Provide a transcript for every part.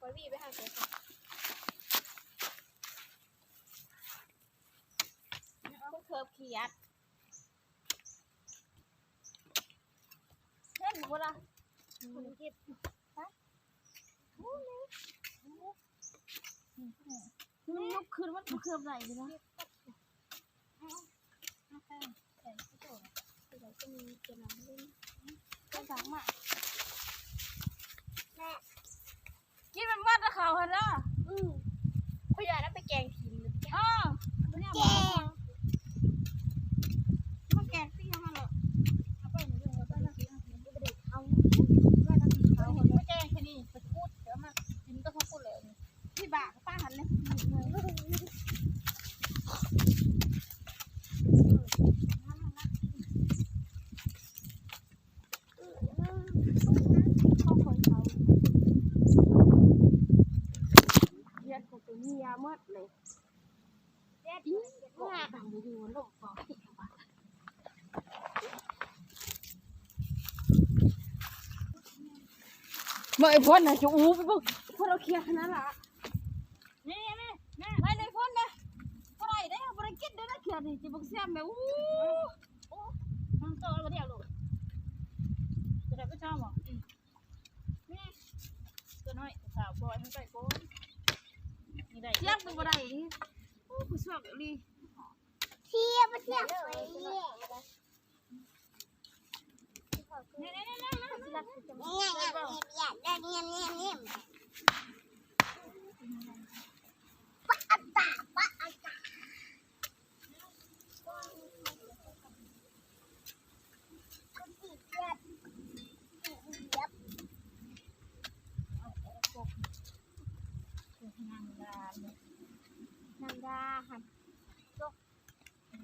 ปล่อยวีไปหาเสือค่ะเอาเคิร์ฟเขียดเล่นหมดละคุณคิดฮะโอ้ยมันยกขึ้นมันบ่เคลือบไหลเลยนะเอาแป้งใส่กระโดดเดี๋ยวจะมีเกลือเล่นเป็นสังมากินมั นวัดนะเขาหั่นเนาะ อืมผู้ใหญ่แล้วไปแกงทีมเลย อ้อมันเนี่ย แก มัน ง มันแกงซี่มาหรอก เอาไปหนึ่งแล้วก็น้ำพริกน้ำพริกไปเด็กเอา ว่าน้ำพริกเขาคนบ่แกงแค่นี้ไปพูดเดี๋ยวมากินก็พอพูดแล้วนี่พี่บ้ากับป้าหันเลย เข้าคนเขา เรียน ของตัวเมียหมดเลยอีเลยว่าดังอยู่ลมฟองเมื่อไอ้พ่นนะจะอู้ไปเบิ่งพวกเราเคลียร์ขนาดละนี่นี่นี่ไปเลยพ่นเลยบ่ได้ได้บ่ได้กินได้นะเคลียร์นี่สิบ่เสียแม่อู้อู้มันโตแล้วบ่ได้ลูกจะได้ไปเช้าบ่นี่ตัวน้อยสาวบอยมันไปโก นนี่ได้เสียบบ่ได้นี่โอ้ผู้ชอบอีหลีเทียบเทียบไปเลยนี่นี่นี่นี่รักจะไม่ง่ายง่ายง่ยง่ายง่ยง่ายง่ยปะอัตตาปะอัตตาคนติดเลือดติดเลือด นางดาเนี่ย นางดาหันจก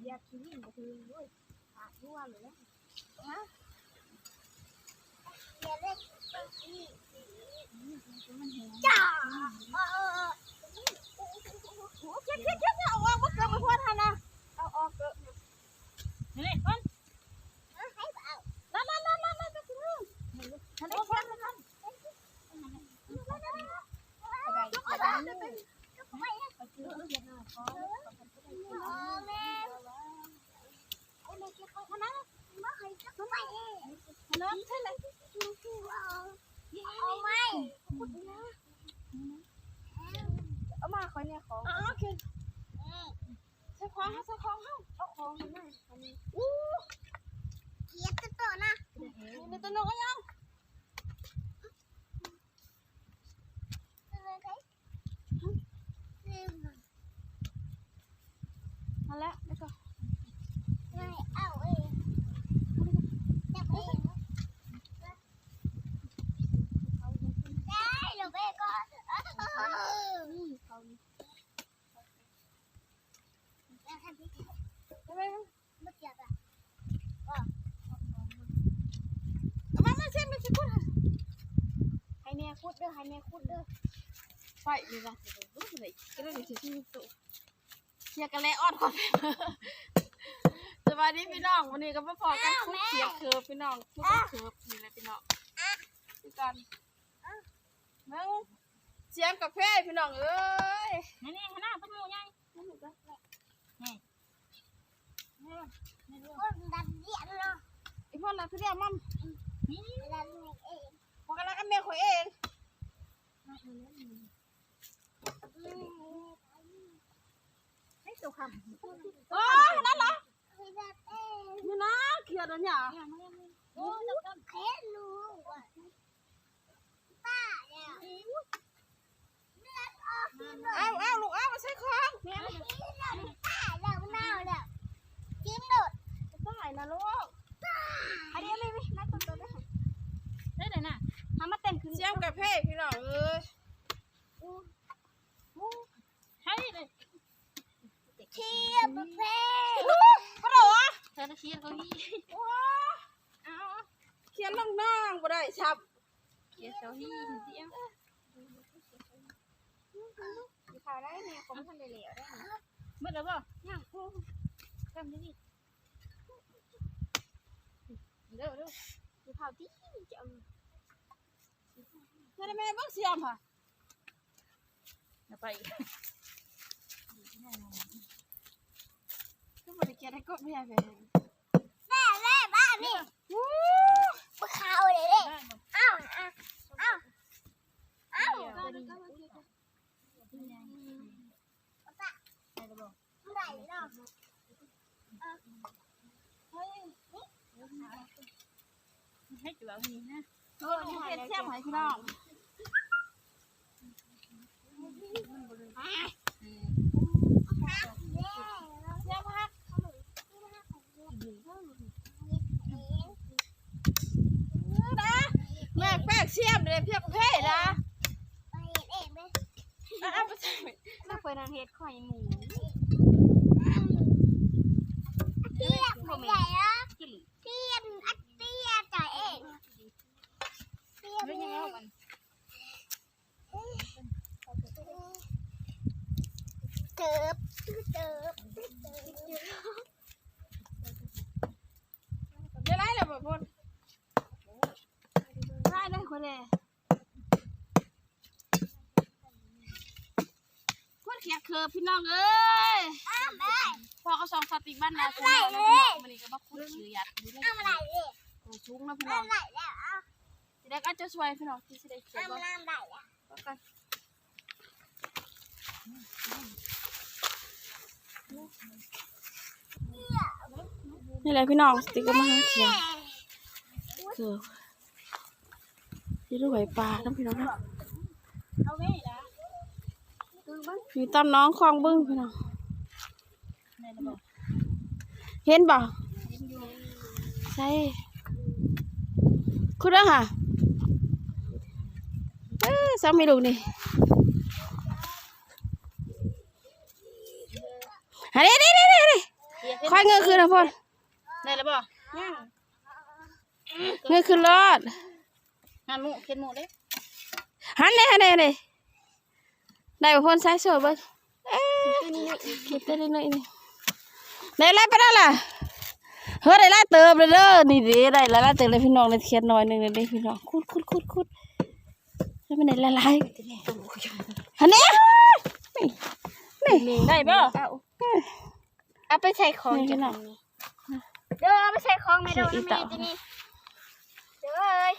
อยากคิดยิ่งกว่าเธอด้วยปากรั่วเลยนะฮะเดี๋ยวเล็กจ้าเออเออเช็ดเช็ดเช็ดเอาออกมาเกิดมาพวดทันนะเอาออกเถอะนี่คนให้เปล่านั่นนั่นนั่นนั่นได้ค่นั้นไรอะไรไม่เอาเยอะหน่อยขอแม่ไอ้แม่เก็บไว้ขนาดไม่เคยเก็บไว้เอง นั่นใช่เลยเอาไหมเอามาคอยเนี่ยของอ๋อโอเคใส่ของใส่ของเฮาเอาของมาหน่อยอันนี้อู้เกียร์ตัวนะนี่ตัวนกยังนั่นแหละแล้วก็ ไม่เอาเองจับเองได้หรือไม่ก็เขาแล้วทำที่ ทำไม ไม่เกี่ยวกับ มามาเช็ดมาเช็ดกู ให้แม่คุ ดเด้อให้แม่คุดเด้อไปดีละรู้สึกก็ได้ถึงที่สุดเชียร์กันแล้วออดก่อนสวัสดีพี่น้องวันนี้ก็มาพอกันคุกเขียดเคิร์ฟพี่น้องคุกเคิร์ฟนี่แหละพี่น้องพี่กันมึงเสียงกาแฟพี่น้องเอ้ยนี่นี่ขนาดเป็นหมูยังคนดันเดียนเนาะไอ้พ่อเราคือเรียกมั่มดันเองพอกันแล้วกันแม่ข่อยเอง ให้ตัวคอ๋อนั่นเหรอำให้ดันเองนี่นะเขียดอันเนี้ยโอ้ยต้องแค่รู้ว่าป้าเนี่ยเอาเอาลูกเอามาใช้ของป้าวเน่าแล้วกินหนดได้นะลูกอันนี้ไม่ไม่นักตัวตัวได้ได้ไหนน่ะ ทำมาเต็มขึ้นเสียงกาแฟพี่น้องเอ้ยให้เลยเทียบประเภทฮัลโหลเธอจะเชียร์เขาที่ว้าเอาเขียนน้องๆบ่ได้ชับเชียร์เขาที่เสียงมีข่าวได้เนี่ยผมทำได้เหลวได้เมื่อไหร่บ่ยังพูดทำได้ดิเด้อเด้อมีข่าวที่จะเมื่อ ไหร่แม่เบิ่งเสียมค่ะจะไปอีกก็บริเกียได้ก็ไม่ได้ไปแม่แม่บ้านนี่ปลาขาวเลยเด้อ้าวอ้าวอ้าวอ้าวไม่ได้หรอกให้จุ๋เอานี้นะเออนี่เห็ดเทียมให้พี่น้องเทียมฮักนะ แม่แป้งเทียมเลยเพียงเพ่นะเอาไปใส่ต้องไปทางเฮ็ดข่อยหมูเทียบไม่ใหญ่ละเทียอัดเทียจ่ายเองเทียบไม่เนี่ ยังยเอามันเติบเติบจะได้เลยบ่พ่นได้เลยคนเดียวคนเขียคือพี่น้องเอ้ยอ้าวแม่พอเขาสองสติบ้านนาอะไรเลยมันนี่ก็มาคุดชื่อยัดดูเลยอ้าวอะไรเลยโอ้ชุ้งนะพี่น้อ้าอวงอะไรแล้วอ้าวทีแรกก็จะช่วยพี่น้องที่สิได้เขียอ้านวบ่น้ำได้แล้วกัน นี่แหละพี่น้องสติกก็มาหาเขียนคือที่ดูไหวปลาน้ำพี่น้องนะเอาไว้นะคือมันมีตำน้องคลองบึ้งพี่น้องเห็นบ่ใช่คุณอะค่ะเออสามีลูกนี่ ฮะเด้เด้เด้เด้เด้ค่อยเงยขึ้นนะพ่อได้แล้วบ่เงยขึ้นรอดงานหมูเข็นหมูเด้หันเด้หันเด้หันเด้ได้บ่พ่นสายสวยเบิ่งเอ๊ะคิดได้นิดหน่อยนี่ได้ไรไปได้ล่ะเฮ้ยได้ไรเติมเลยเด้อนี่เด้ได้ไรไรเติมเลยพี่น้องเลยเขียนหน่อยหนึงเลยเด้พี่น้องคุดคุดคุดคุดให้มันได้ละลายหันเด้นี่ นี่ได้บ่เอาเอาไปใส่ของนี่จัพี่งน้องเดี๋ยวเอาไปใส่ของไม่โดนใส่อีนะเต่าแม่ตัวนี้เดี๋ยวเอ้ย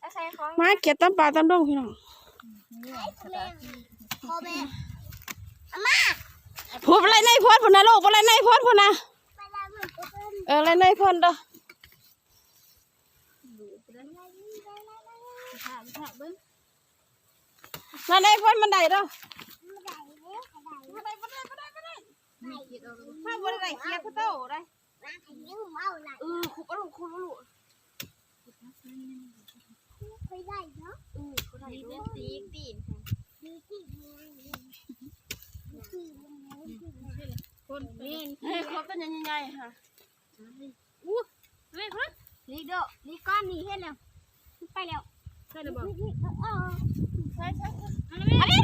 เอาใส่ของมาเก็บตำปลาตำดงพี่น้องพ่อแม่พูดอะไรในพ่นพุ่นนะลูกอะไรในพ่นพุ่นนะไปแล้วเหมือนกับเป็นเอออะไรในพ่นเด้อถามถามเบิ่งอะไรในพ่นมันได้เด้อ ไม่ได้เลยไม่ได้ บ่ได้บ่ได้บ่ได้บ่ได้นี่คิดเอาแล้วถ้าบ่ได้เขียนผู้โตได้ร้าไอ้เอาไหนเออคุบเอาลูกคุบเอาลูกเคยได้เนาะเออเขาได้ด้วนยสีตีนมีที่มีมีที่มีที่คนเฮ้ยครบเป็นใหญ่ๆค่ะอู้เฮ้ยคนนี่โดนี่ก้อนนี้เห็นแล้วไปแล้วได้แล้วบ่นี่เออใช่ใช่ใช่อันนี้อันนี้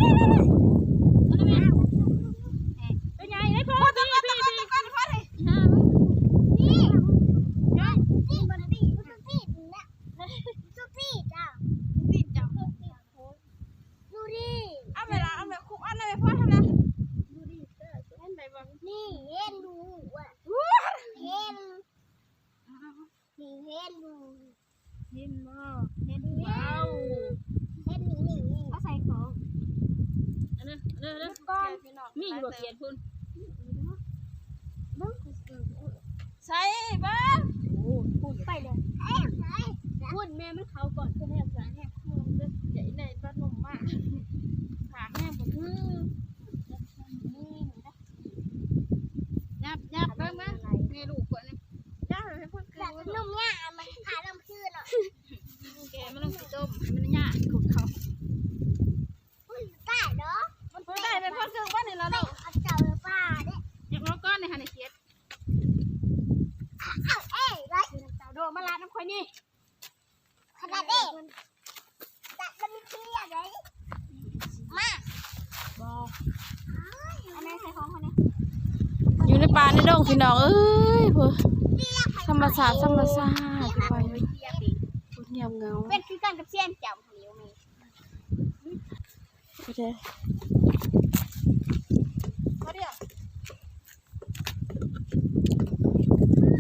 เป็นไงได้พอพี่พี่พี่ นี่ที่บนตีสุดที่นะสุดที่จ้า ติดจับ ดูดิ เอาไปละเอาไปคุบอันนั้นไปพ่อทำนะ ดูดิ เห็นได้บ่ นี่เห็นดูอะเห็นนี่เห็นดู เห็นบ่เห็นเบา เห็นนี่นี่นี่เอาใส่ของ อันนั้นอันนั้นอันนั้น ก้อน พี่น้อง มีอยู่บ่เขียนพุ่น ใช่บ้าง พูดไปเลยเอ้ยไหนพูดแม่มัน เขาก่อนเพื่อนให้สารแหกคู่จะใหญ่ในบ้านนมมากขาแห้งหมดคือนี่นะยับยับเบิ่งเบิ่งนี่ลูกคนนี่ย่าให้พ่นเกลืแบอบนุ่มเนี่ยมันขาลำชื่อหน่อย แกมันต้องสิต้มให้มันยากของเขา อุ้ยได้เนาะ มันได้ไปพ่นเกลือบ้านนี่แล้วลูก เอาเจ้าป้าเด้ อยากเอาก้อนในหันในเขียน เอาเอ้ยไรเจ้าโดมาลาน้ำข่อยนี่ขนาดเด้แต่มันมีเที่ยเลยมาอันนี้ใส่ของคนนี้ อยู่ใน ป่าในดงพี่น้องเอ้ยเพื่อธรรมศาสตร์ธรรมศาสตร์ไปพุ่นเงียบเหงาเป็นคือกันกับเสี้ยนเจ้าเหนียวมีโอเคมาเดี๋ยว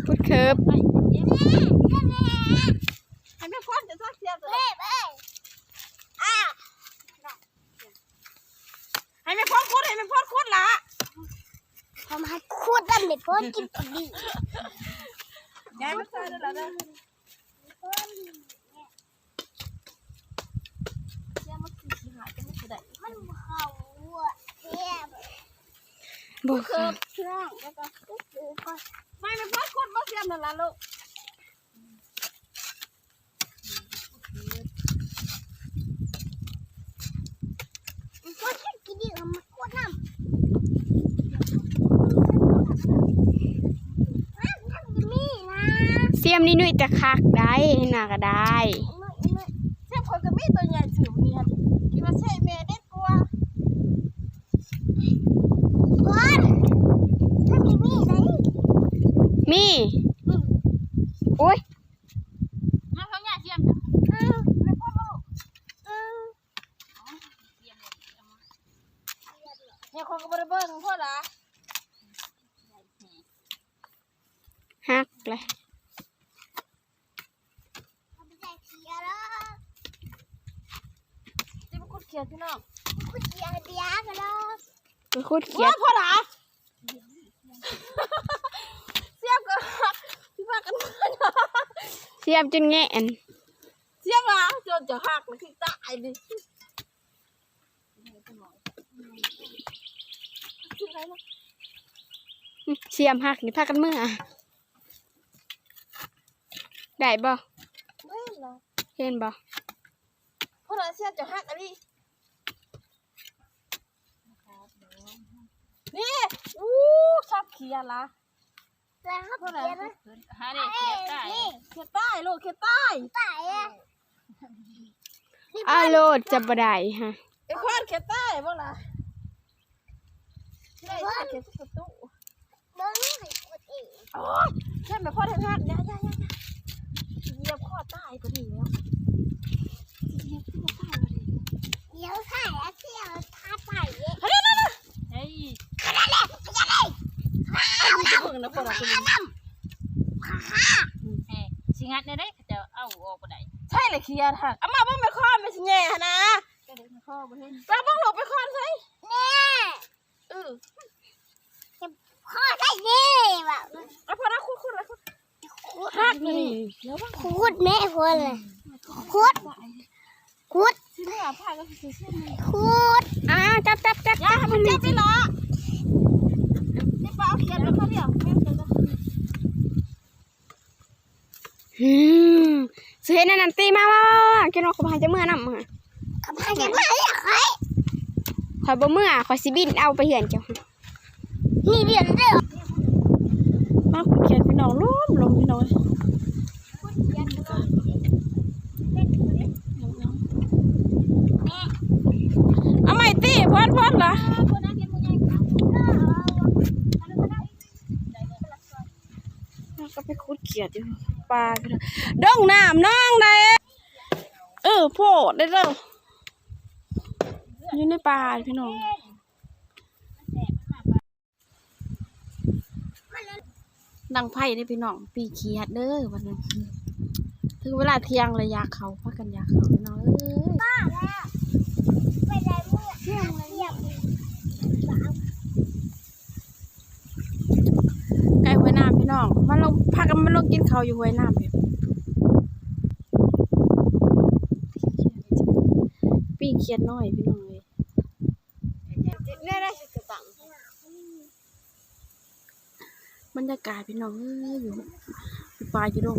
พุดเคิบ ไปเย็บให้แม่พ่อนจะซักเสียเลย เฮ้ยเฮ้ยอ้าว ให้แม่พ่อนคุดให้แม่พ่อนคุดละ ทำให้ คูดได้ไม่พ้นกินตัวดียายมาใส่ได้แล้วเด้อเสียมันคือสิหายจะไม่ได้มันเขาอะเทียบบ่เคิบเครื่องแล้วก็ซื้อก่อนไม่ไม่พ่อนคุดบ่เสียนั่นล่ะลูก มันก็แค่กินดีเอามาคูดน้ำอ้าวทำจะมีนะ เสี ยมนี่นุ่ยแต่คักได้ให้หน้าก็ได้เสียคนก็มีตัวใหญ่ถือนี่ฮะคิดว่าใช่แม่เด็กกว่าคนถ้ามีมีดไหนมีโอ้ยมาเขาใหญ่เสียมจ้ะเออไม่พอลูกเออเนี่ยคนก็บ่ได้เบิ่งพ่อละฮักเลย ทำใจเสียแล้ว จะมาคุดเขียนพี่น้อง คูดเสียเดียกันแล้ว ไปคุดเขียว้าดพ่อละเสียมก็พี่พากันมาเนาะเสียมจนแงนเสียมละจนจะหักเลยคือตายดิคืออะไรล่ะเสียมหักนี่พากันเมื่อได้บ่ไม่เหรอเห็นบ่พ่อละเสียมจะหักอันนี้ นี่อู้ชอบเขียนละแล้วครับพ่อละเสียนะหาเด็กเอ้เขียนยได้นี่เขียนใต้ลูกเขียนใต้ตายอะอาโลดจะบ่ได้ฮะไอ้ควานเขียนใต้บ้างล่ะที่ไหนเขียนที่ประตูเบิ้งให้คูดเองอ๋อใช่ไหมพ่อทางหักยายายายาเหยียบข้อใต้พอดีแล้วเหยียบข้อใต้พอดีเดี๋ยวใส่แล้วเสียวท่าใส่เยอะเฮ้ยนั่นน่ะ เฮ้ยขนาดเล็กขนาดเล็กอันนี้เพิ่งนะพ่อละคุณเอ้สิงัดได้ได้จะเอาออกบ่ได้ใช่เลยเขียนหักเอามาบ้างไม่ค้อนไม่ใช่แง่นะก็ได้ข้อบ่เห็นเราบ้างหลบไปค้อนใช่เนี่เออพ่อใส่นี่แบบเอาพอแล้วคุดคุดแล้วคุดหักนี่แล้วบ้างคูดแม่คนเลยคูดคูด ที่เหลือผ้าก็คือเส้นนี้คูดอ้าวจับจับจับยาให้มันเจ็บไปเหรอนี่ป้าเอาเขียนแล้วเขาเดียวแม่เขียนแล้วอืมสิเห็นอันนั่นตีมาว่ากินว่าเขาพาจะเมื่อนำมาทำไมยังไม่อยากให้ข่อยบ่เมื่อข่อยสิบินเอาไปเหือนเจ้าค่ะนี่เดือนเดียวมาคุดเขียนพี่น้องล้มลงพี่น้อง เอาใหม่ตีพอดพอดละก็ไปคุดเขียดอยู่ปลาดองน้ำน้องได้เออโพดได้แล้วอยู่ในป่าพี่น้องดังไผ่ได้พี่น้อง ปีเขียดเด้อวันนั้ถึงเวลาเที่ยงเลยอยาเขาพักกันยาเขาพี่น้องเอ้ย ป้าแล้วไปได้เมื่อเที่ยงเลยเที่ยง ใกล้ห้วยน้ำพี่น้ องมาลงพากันมาลงกินข้าวอยู่ห้วยน้ำพี่ปีเขียดน้อยพี่น้องเลยได้ได้สิตังบรรยากาศพี่น้องเอ้ยอยู่อยู่ป่าอยู่ดง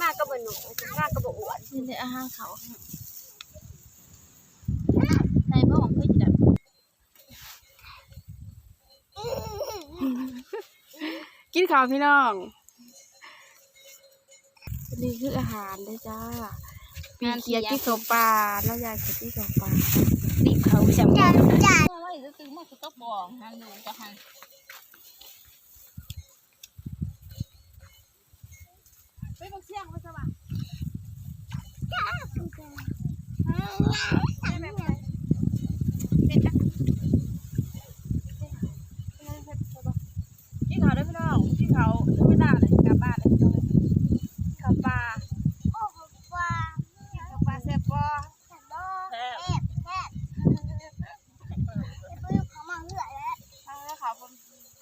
มากก็บ่หนูมากก็บ่อ้วนนี่เลยอาหารเขาในบ่ของคือจะแบบ กินข้าวพี่น้องนี่คืออาหารได้อจ้าปีเขียดที่เขาปลาแล้วยายเขียดที่เขาปลาติดเขาจำจันจันไว้ซื้อมาคือก็บอกหางอยู่ก็หางไปบักเสียงไปสว่าง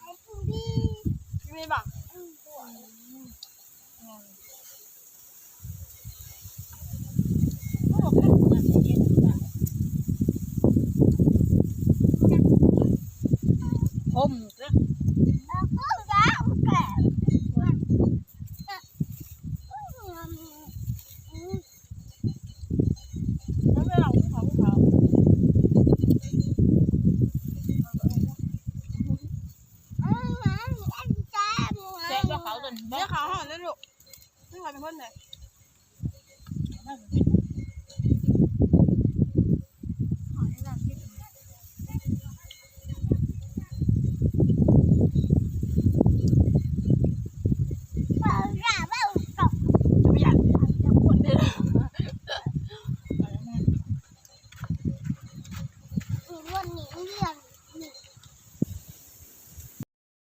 来吃吧 เขาจนเสื้อขาวห่อนั่นลูกนี่ใครเป็นคนไหน Thank you.